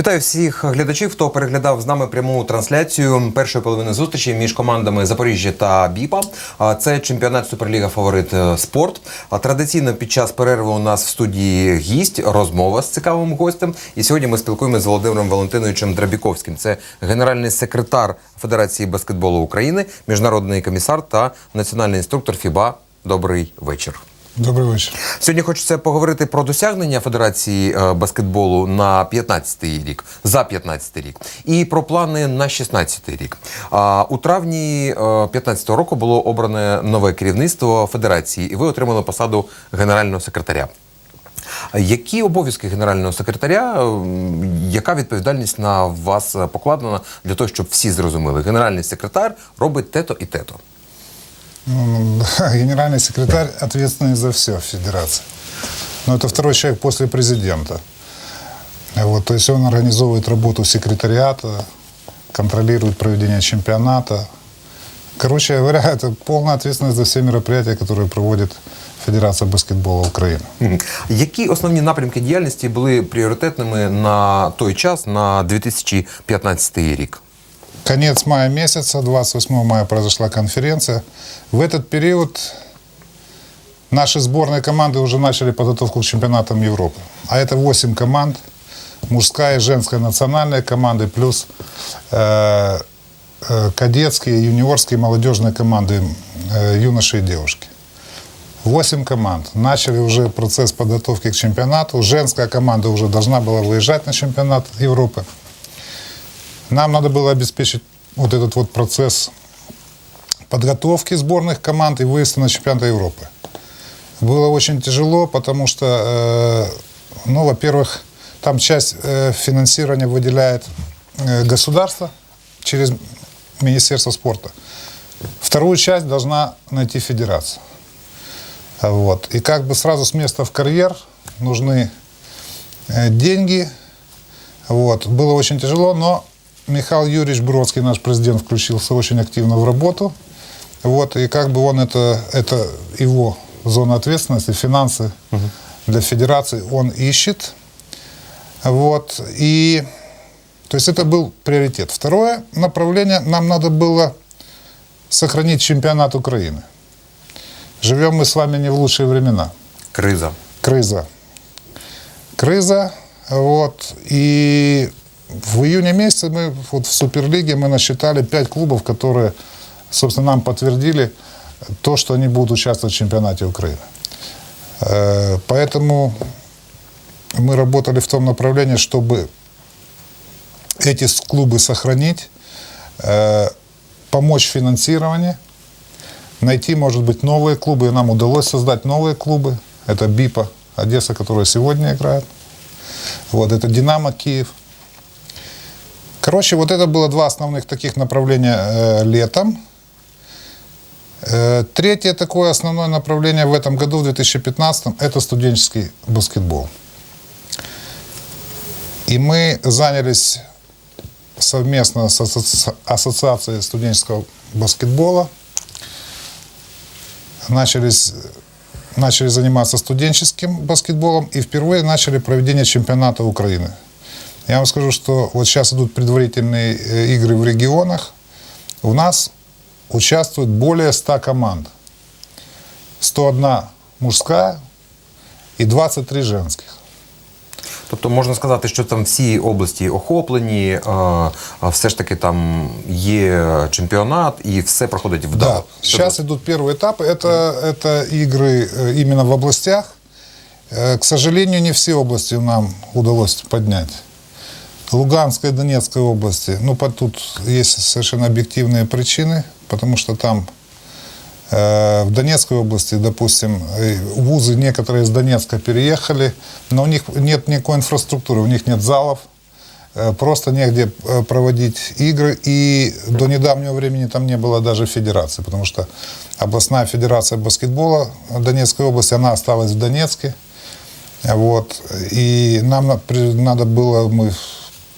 Вітаю всіх глядачів, хто переглядав з нами пряму трансляцію першої половини зустрічі між командами Запоріжжя та Біпа. Це чемпіонат Суперліга Фаворит Спорт. Традиційно під час перерви у нас в студії гість, розмова з цікавим гостем. І сьогодні ми спілкуємося з Володимиром Валентиновичем Драбіковським. Це генеральний секретар Федерації баскетболу України, міжнародний комісар та національний інструктор ФІБА. Добрий вечір. Добрий вечір. Сьогодні хочеться поговорити про досягнення Федерації е, баскетболу на 15-й рік, за 15-й рік, і про плани на 16-й рік. У травні 15-го року було обране нове керівництво Федерації, і ви отримали посаду генерального секретаря. Які обов'язки генерального секретаря, яка відповідальність на вас е, покладена для того, щоб всі зрозуміли? Генеральний секретар робить те-то і те-то. Ну, Генеральный секретарь ответственный за все в Федерации. Но это второй человек после президента. Вот, то есть он организовывает работу секретариата, контролирует проведение чемпионата. Короче говоря, это полная ответственность за все мероприятия, которые проводит Федерация баскетбола Украины. Мгм. Які основні напрямки діяльності були пріоритетними на той час, на 2015 рік? Конец мая месяца, 28 мая произошла конференция. В этот период наши сборные команды уже начали подготовку к чемпионатам Европы. А это 8 команд, мужская и женская национальные команды, плюс э, э, кадетские, юниорские, молодежные команды, э, юноши и девушки. 8 команд. Начали уже процесс подготовки к чемпионату. Женская команда уже должна была выезжать на чемпионат Европы. Нам надо было обеспечить вот этот вот процесс подготовки сборных команд и выезда на чемпионат Европы. Было очень тяжело, потому что, э, ну, во-первых, там часть э, финансирования выделяет э, государство через Министерство спорта. Вторую часть должна найти федерация. Вот. И как бы сразу с места в карьер нужны деньги. Вот. Было очень тяжело, но Михаил Юрьевич Бродский, наш президент, включился очень активно в работу. Вот. И как бы он это, это его зона ответственности, финансы для федерации он ищет. Вот. И то есть это был приоритет. Второе направление, нам надо было сохранить чемпионат Украины. Живем мы с вами не в лучшие времена. Криза. Криза. Криза. Вот. И в июне месяце мы вот в Суперлиге мы насчитали пять клубов, которые, собственно, нам подтвердили то, что они будут участвовать в чемпионате Украины. Э, Поэтому мы работали в том направлении, чтобы эти клубы сохранить, э, помочь в найти, может быть, новые клубы. И нам удалось создать новые клубы. Это БИПа, Одесса, которая сегодня играет. Вот, это Динамо Киев. Короче, вот это было два основных таких направления э, летом. Э, третье такое основное направление в этом году, в 2015, это студенческий баскетбол. И мы занялись совместно с Ассоциацией студенческого баскетбола начались, начали заниматься студенческим баскетболом и впервые начали проведение чемпионата Украины. Я вам скажу, что вот сейчас идут предварительные э, игры в регионах. У нас участвует более 100 команд. 101 мужская и 23 женских. Тобто можна сказати, що там всі області охоплені, е, а все ж таки там є чемпіонат і все проходить Да, вдало. сейчас идут первые этапы. Это, это игры э, именно в областях. Э, К сожалению, не все области нам удалось поднять. Луганская, Донецкая области, ну, тут есть совершенно объективные причины, потому что там э, в Донецкой области, допустим, э, вузы некоторые из Донецка переехали, но у них нет никакой инфраструктуры, у них нет залов, э, просто негде проводить игры, и до недавнего времени там не было даже федерации, потому что областная федерация баскетбола Донецкой области, она осталась в Донецке, вот, и нам надо было, мы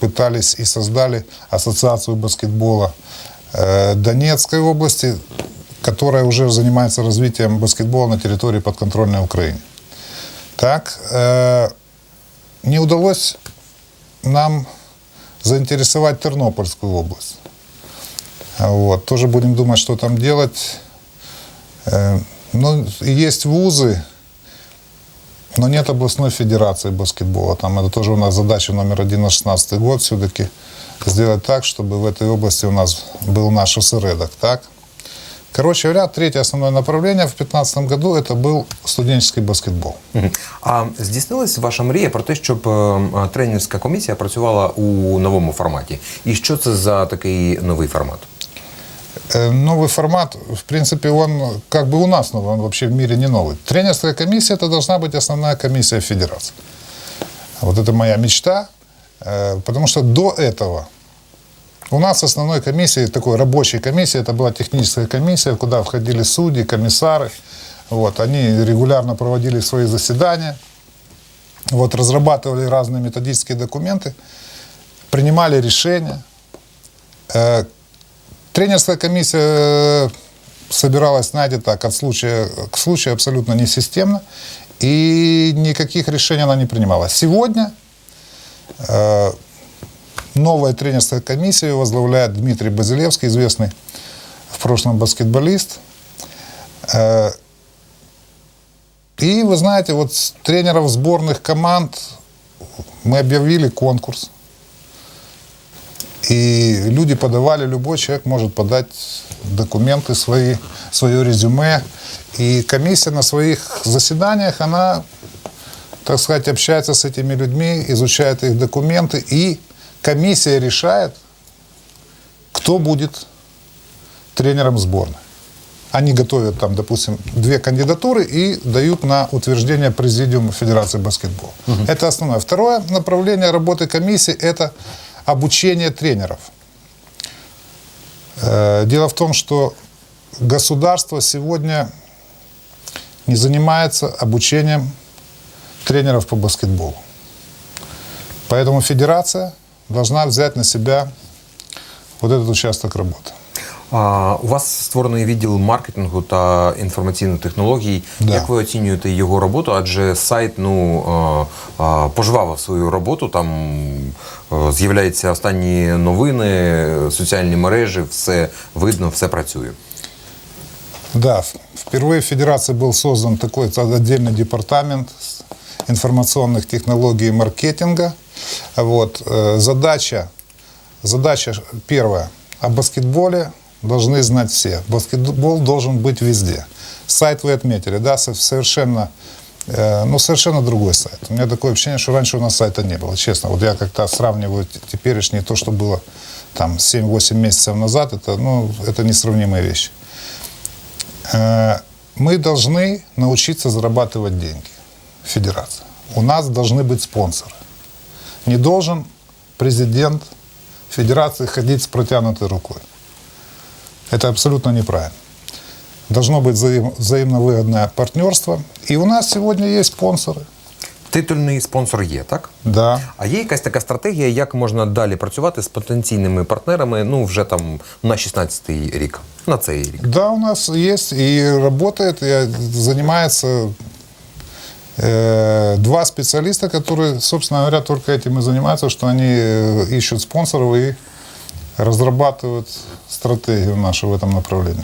пытались и создали ассоциацию баскетбола э, Донецкой области, которая уже занимается развитием баскетбола на территории подконтрольной Украине. Так, э, не удалось нам заинтересовать Тернопольскую область. Вот, тоже будем думать, что там делать. Э, Ну, и есть вузы, но нет областной федерации баскетбола. Там это тоже у нас задача номер один на 16 год все-таки сделать так, чтобы в этой области у нас был наш осередок, так? Короче говоря, третье основное направление в 2015 году это был студенческий баскетбол. Мгм. А здійснилась ваша мрія про те, щоб е, м, тренерська комісія працювала у новому форматі? І що це за такий новий формат? Э, Новый формат, в принципе, он как бы у нас новый, он вообще в мире не новый. Тренерская комиссия – это должна быть основная комиссия федерации. Вот это моя мечта, э, потому что до этого у нас основной комиссией, такой рабочей комиссией, это была техническая комиссия, куда входили судьи, комиссары. Вот, они регулярно проводили свои заседания, вот, разрабатывали разные методические документы, принимали решения. Тренерская комиссия э, собиралась, знаете, так, от случая к случаю абсолютно несистемно, и никаких решений она не принимала. Сегодня э, новая тренерская комиссия возглавляет Дмитрий Базилевский, известный в прошлом баскетболист. Э, И вы знаете, вот тренеров сборных команд мы объявили конкурс. И люди подавали, любой человек может подать документы свои, свое резюме. И комиссия на своих заседаниях, она, так сказать, общается с этими людьми, изучает их документы. И комиссия решает, кто будет тренером сборной. Они готовят там, допустим, две кандидатуры и дают на утверждение Президиума Федерации баскетбола. Это основное. Второе направление работы комиссии – это обучение тренеров. Э, Дело в том, что государство сегодня не занимается обучением тренеров по баскетболу. Поэтому федерация должна взять на себя вот этот участок работы. А, у вас створений відділ маркетингу та інформаційних технологій. Да. Як ви оцінюєте його роботу? Адже сайт ну е, е, пожвавив свою роботу. Там е, з'являються останні новини, соціальні мережі, все видно, все працює. Да, в- впервые в Федерации был создан такой отдельный департамент с- информационных технологий и маркетинга. Вот, э, задача, задача ш- первая. О баскетболе должны знать все. Баскетбол должен быть везде. Сайт вы отметили, да, со- совершенно, э, ну, совершенно другой сайт. У меня такое ощущение, что раньше у нас сайта не было, честно. Вот я как-то сравниваю теперешнее то, что было там 7-8 месяцев назад, это, ну, это несравнимые вещи. Э, мы должны научиться зарабатывать деньги, федерация. У нас должны быть спонсоры. Не должен президент федерации ходить с протянутой рукой. Это абсолютно неправильно. Должно быть взаим- взаимовыгодное партнерство. И у нас сегодня есть спонсоры. Титульний спонсор є, так? Да. А є якась така стратегія, як можна далі працювати з потенційними партнерами, ну вже там на 16-й рік, на цей рік. Да, у нас есть и работает, и занимается э, два специалиста, которые, собственно говоря, только этим и занимаются, что они э, ищут спонсоров и разрабатывают стратегию нашу в этом направлении.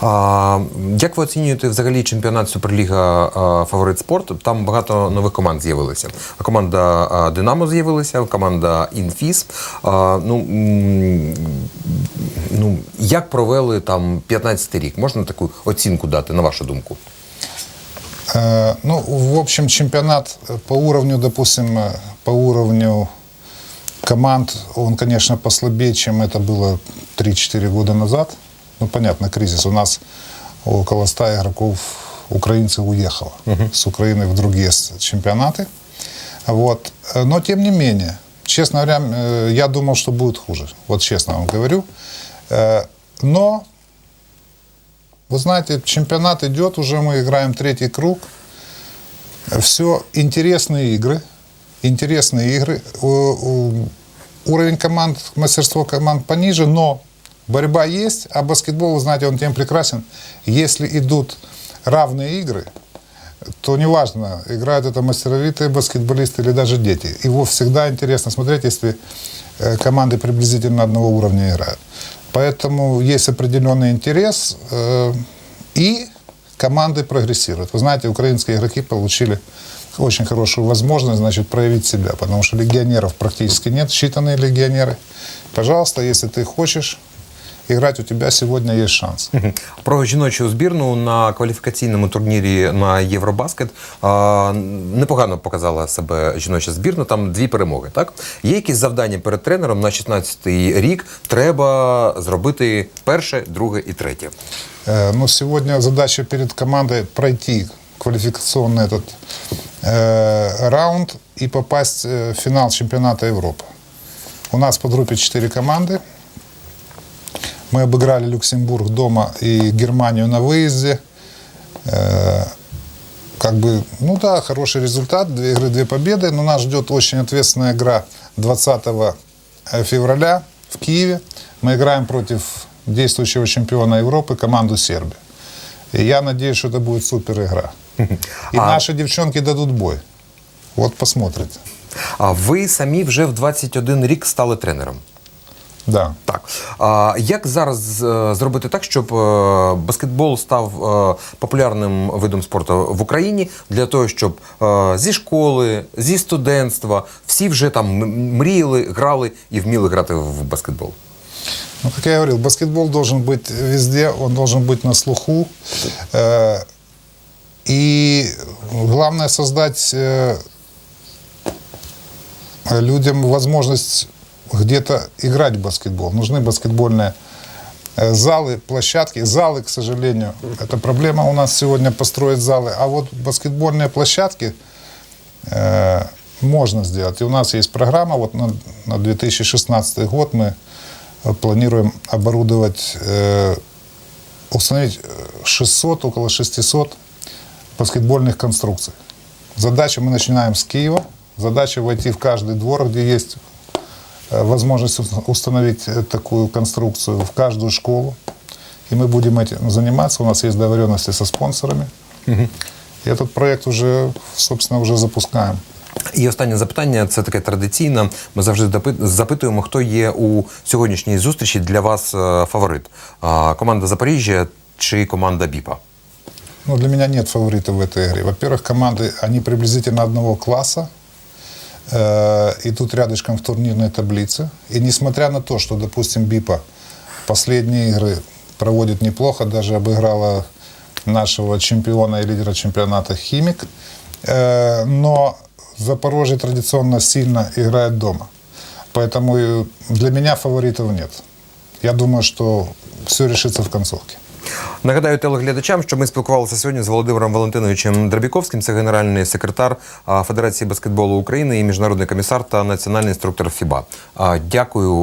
А, як ви оцінюєте взагалі чемпіонат Суперліга а, Фаворит Спорт? Там багато нових команд з'явилося. Команда а, Динамо з'явилася, команда Інфіс. А, ну, м, ну, як провели там 15-й рік? Можна таку оцінку дати, на вашу думку? Э, Ну, в общем, чемпионат э, по уровню, допустим, э, по уровню команд, он, конечно, послабее, чем это было 3-4 года назад. Ну, понятно, кризис. У нас около 100 игроков украинцев уехало с Украины в другие чемпионаты. Вот. Но, тем не менее, честно говоря, э, я думал, что будет хуже. Вот честно вам говорю. Э, Но вы знаете, чемпионат идет, уже мы играем третий круг. Все интересные игры. Интересные игры. Уровень команд, мастерство команд пониже, но Борьба есть, а баскетбол, вы знаете, он тем прекрасен. Если идут равные игры, то неважно, играют это мастеровитые баскетболисты или даже дети. Его всегда интересно смотреть, если э, команды приблизительно одного уровня играют. Поэтому есть определенный интерес, э, и команды прогрессируют. Вы знаете, украинские игроки получили очень хорошую возможность, значит, проявить себя, потому что легионеров практически нет, считанные легионеры. Пожалуйста, если ты хочешь играть, у тебя сегодня есть шанс. Про жіночу збірну на кваліфікаційному турнірі на Євробаскет а, непогано показала себе жіноча збірна. Там дві перемоги. Так є якісь завдання перед тренером на 16-й рік. Треба зробити перше, друге і третє. Э, Но сегодня задача перед командой пройти квалификационный этот э, раунд и попасть э, в финал чемпионата Европы. У нас под группе 4 команды. Мы обыграли Люксембург дома и Германию на выезде. Э, как бы, ну да, хороший результат, две игры, две победы, но нас ждет очень ответственная игра 20 февраля в Киеве. Мы играем против действующего чемпиона Европы, команду Сербии. И я надеюсь, что это будет супер игра. И А- наши девчонки дадут бой. Вот посмотрите. А ви самі вже в 21 рік стали тренером. Да. Так. А як зараз е, зробити так, щоб е, баскетбол став е, популярним видом спорту в Україні для того, щоб е, зі школи, зі студентства всі вже там м- мріяли, грали і вміли грати в баскетбол? Ну, как я говорил, баскетбол должен быть везде, он должен быть на слуху. Э, И главное создать э, людям возможность где-то играть в баскетбол. Нужны баскетбольные э, залы, площадки. Залы, к сожалению, это проблема у нас сегодня построить залы. А вот баскетбольные площадки можно сделать. И у нас есть программа вот на, на 2016 год мы планируем оборудовать, э, установить э, 600, около 600 баскетбольных конструкций. Задача, мы начинаем с Киева. Задача войти в каждый двор, где есть э, возможность ус- установить э, такую конструкцию, в каждую школу. И мы будем этим заниматься. У нас есть договоренности со спонсорами. И этот проект уже, собственно, уже запускаем. І останнє запитання це таке традиційне. Ми завжди допи- запитуємо, хто є у сьогоднішній зустрічі для вас е, фаворит. А, Команда Запоріжжя чи команда Біпа? Ну, для меня нет фаворитов в этой игре. Во-первых, команды, они приблизительно одного класса, э, идут рядышком в турнирной таблице. И несмотря на то, что, допустим, БИПа последние игры проводит неплохо, даже обыграла нашего чемпиона и лидера чемпионата «Химик», э, но Запорожье традиционно сильно играет дома. Поэтому для меня фаворитов нет. Я думаю, что все решится в концовке. Нагадаю телеглядачам, що ми спілкувалися сьогодні з Володимиром Валентиновичем Драбіковським, це генеральний секретар Федерації баскетболу України і міжнародний комісар та національний інструктор ФІБА. Дякую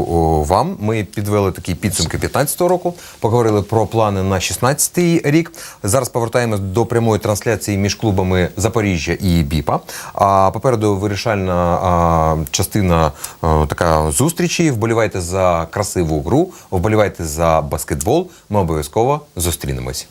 вам. Ми підвели такі підсумки 15-го року, поговорили про плани на 16-й рік. Зараз повертаємось до прямої трансляції між клубами Запоріжжя і Біпа. А попереду вирішальна частина така зустрічі. Вболівайте за красиву гру, вболівайте за баскетбол. Ми обов'язково зустрінемось.